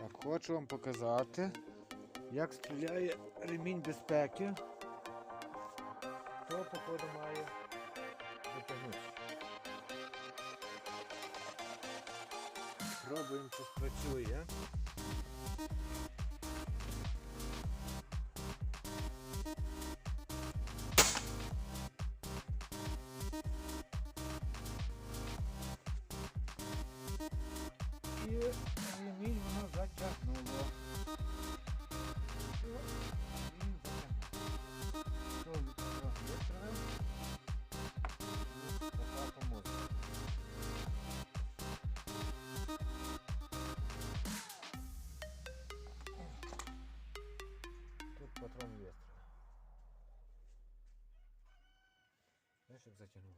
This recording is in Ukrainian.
Так, хочу вам показати, як стріляє ремінь безпеки. То, походу, має дотягнутися. Пробуємо, чи спрацює. І Вистрілив. Знаєш, як затягнуло?